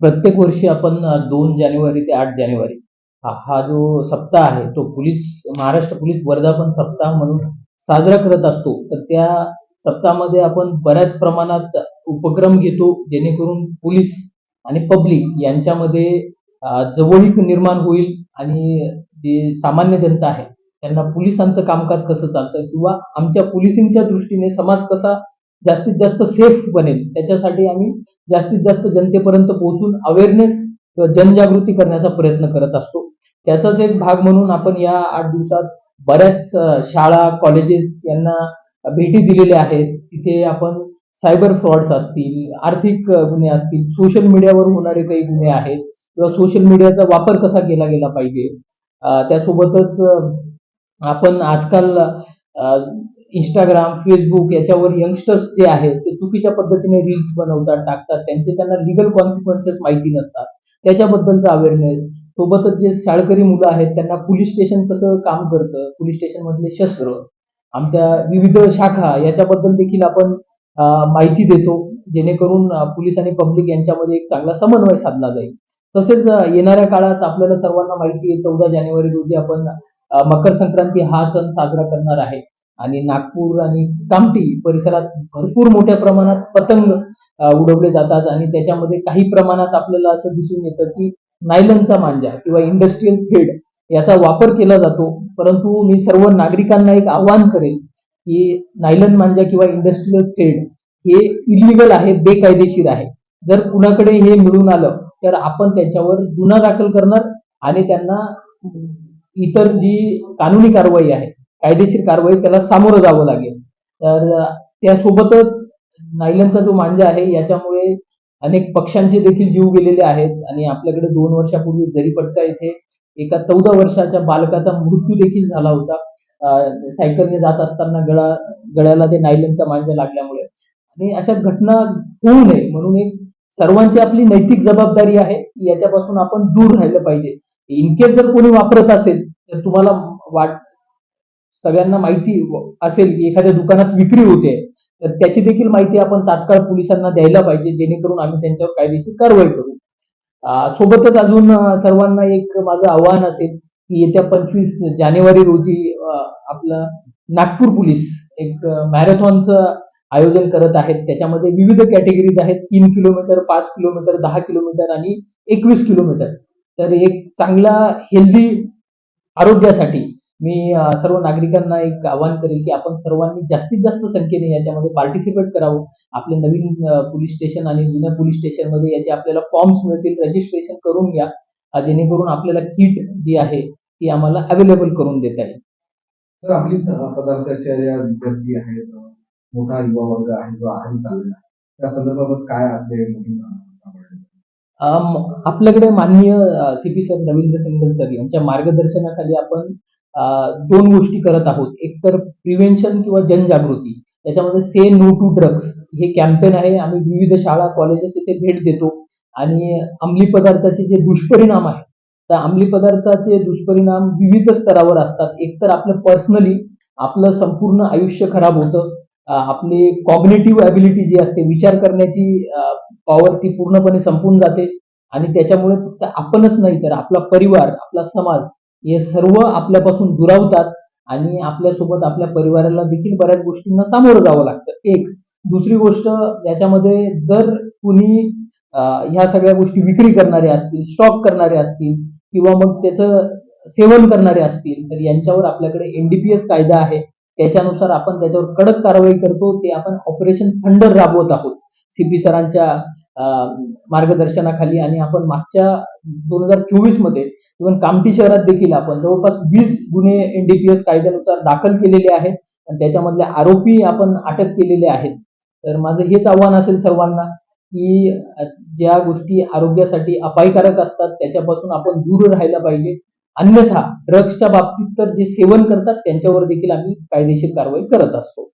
प्रत्येक वर्षी आपण दोन जानेवारी ते आठ जानेवारी हा जो सप्ताह आहे तो पोलीस महाराष्ट्र पोलीस वर्धापन सप्ताह म्हणून साजरा करत असतो. तर त्या सप्ताहामध्ये आपण बऱ्याच प्रमाणात उपक्रम घेतो जेणेकरून पोलीस आणि पब्लिक यांच्यामध्ये जवळीक निर्माण होईल आणि जे सामान्य जनता आहे त्यांना पोलिसांचं कामकाज कसं चालतं किंवा आमच्या पोलिसिंगच्या दृष्टीने समाज कसा जास्तीत जास्त सेफ बनेल. त्याच्यासाठी आम्ही जास्तीत जास्त जनतेपर्यंत पोहोचून अवेअरनेस किंवा जनजागृती करण्याचा प्रयत्न करत असतो. त्याचाच एक भाग म्हणून आपण या आठ दिवसात बऱ्याच शाळा कॉलेजेस यांना भेटी दिलेल्या आहेत. तिथे आपण सायबर फ्रॉड्स असतील आर्थिक गुन्हे असतील सोशल मीडियावर होणारे काही गुन्हे आहेत किंवा सोशल मीडियाचा वापर कसा केला गेला पाहिजे त्यासोबतच आपण आजकाल इंस्टाग्राम फेसबुक याच्यावर यंगस्टर्स जे आहेत ते चुकीच्या पद्धतीने रील्स बनवतात टाकतात. त्यांचे त्यांना लिगल कॉन्सिक्वेन्सेस माहिती नसतात. त्याच्याबद्दलचा अवेअरनेस सोबतच जे शाळकरी मुलं आहेत त्यांना पोलीस स्टेशन कसं काम करतं? पोलीस स्टेशन मधले शस्त्र आमच्या विविध शाखा याच्याबद्दल देखील आपण माहिती देतो. जेणेकरून पोलीस आणि पब्लिक यांच्यामध्ये एक चांगला समन्वय साधला जाईल. तसेच येणाऱ्या काळात आपल्याला सर्वांना माहिती आहे चौदा जानेवारी रोजी आपण मकर संक्रांती हा सण साजरा करणार आहे. आणि नागपूर आणि कामठी परिसरात भरपूर मोठ्या प्रमाणात पतंग उडवले जातात आणि त्याच्यामध्ये काही प्रमाणात आपल्याला असं दिसून येतं की नायलनचा मांजा किंवा इंडस्ट्रीयल थ्रेड याचा वापर केला जातो. परंतु मी सर्व नागरिकांना एक आवाहन करेल की नायलन मांजा किंवा इंडस्ट्रीयल थ्रेड हे इलिगल आहे बेकायदेशीर आहे. जर कुणाकडे हे मिळून आलं तर आपण त्याच्यावर गुन्हा दाखल करणार आणि त्यांना इतर जी कानूनी कारवाई आहे कायदेशीर कारवाई त्याला सामोरं जावं लागेल. तर त्यासोबतच नायलनचा जो मांजा आहे याच्यामुळे अनेक पक्ष्यांचे देखील जीव गेलेले आहेत आणि आपल्याकडे दोन वर्षापूर्वी जरीपटका येथे एका चौदा वर्षाच्या बालकाचा मृत्यू देखील झाला होता. सायकलने जात असताना गळा गळ्याला ते नायलनचा मांजा लागल्यामुळे. आणि अशा घटना होऊ नये म्हणून एक सर्वांची आपली नैतिक जबाबदारी आहे याच्यापासून आपण दूर राहिलं पाहिजे. इनकेस जर कोणी वापरत असेल तर तुम्हाला वाट सगळ्यांना माहिती असेल की एखाद्या दुकानात विक्री होते तर त्याची देखील माहिती आपण तात्काळ पोलिसांना द्यायला पाहिजे जेणेकरून आम्ही त्यांच्यावर कायदेशीर कारवाई करू. सोबतच अजून सर्वांना एक माझं आव्हान असेल की येत्या पंचवीस जानेवारी रोजी आपलं नागपूर पोलीस एक मॅरेथॉनचं आयोजन करत आहेत. त्याच्यामध्ये विविध कॅटेगरीज आहेत तीन किलोमीटर पाच किलोमीटर दहा किलोमीटर आणि एकवीस किलोमीटर. तर एक चांगला हेल्दी आरोग्यासाठी मी सर्व नागरिकांना एक आवाहन करेल की आपण सर्वांनी जास्तीत जास्त संख्येने याच्यामध्ये पार्टिसिपेट करावं. आपले नवीन पोलीस स्टेशन आणि जुन्या पोलीस स्टेशनमध्ये याचे आपल्याला फॉर्म्स मिळतील. रजिस्ट्रेशन करून घ्या. जेणेकरून आपल्याला किट जी आहे ती आम्हाला अवेलेबल करून देता येईल. तर आपली पदार्थाच्या ज्या विद्यार्थी आहेत मोठा युवा वर्ग आहे जो आहारी चाललेला. आहे त्या संदर्भात काय आपले आपल्याकडे माननीय C P sir Ravindra Singal sir यांच्या मार्गदर्शनाखाली आपण दोन गोष्टी करत आहोत. एक तर प्रिव्हेन्शन किंवा जनजागृती. त्याच्यामध्ये से नो टू ड्रग्स हे कॅम्पेन आहे. आम्ही विविध शाळा कॉलेजेस इथे भेट देतो. आणि अंमली पदार्थाचे जे दुष्परिणाम आहेत तर अंमली पदार्थाचे दुष्परिणाम विविध स्तरावर असतात. एक तर आपलं पर्सनली आपलं संपूर्ण आयुष्य खराब होतं. आपली कॉग्नेटिव्ह ॲबिलिटी जी असते विचार करण्याची पॉवर ती पूर्णपणे संपून जाते. आणि त्याच्यामुळे फक्त आपणच नाही तर आपला परिवार आपला समाज हे सर्व आपल्यापासून दुरावतात आणि आपल्यासोबत आपल्या परिवाराला देखील बऱ्याच गोष्टींना सामोरं जावं लागतं. एक दुसरी गोष्ट याच्यामध्ये जर कुणी ह्या सगळ्या गोष्टी विक्री करणारे असतील स्टॉक करणारे असतील किंवा मग त्याचं सेवन करणारे असतील तर यांच्यावर आपल्याकडे एनडीपीएस कायदा आहे. त्याच्यानुसार आपण त्याच्यावर कडक कारवाई करतो. ते आपण ऑपरेशन थंडर राबवत आहोत. सीपी सरांच्या मार्गदर्शनाखाली आणि आपण मागच्या दोन हजार चोवीसमध्ये इव्हन कामठी शहरात देखील आपण जवळपास वीस गुन्हे एनडीपीएस कायद्यानुसार दाखल केलेले आहेत. आणि त्याच्यामधले आरोपी आपण अटक केलेले आहेत. तर माझं हेच आव्हान असेल सर्वांना की ज्या गोष्टी आरोग्यासाठी अपायकारक असतात त्याच्यापासून आपण दूर राहायला पाहिजे. अन्यथा ड्रग्सच्या बाबतीत तर जे सेवन करतात त्यांच्यावर देखील आम्ही कायदेशीर कारवाई करत असतो.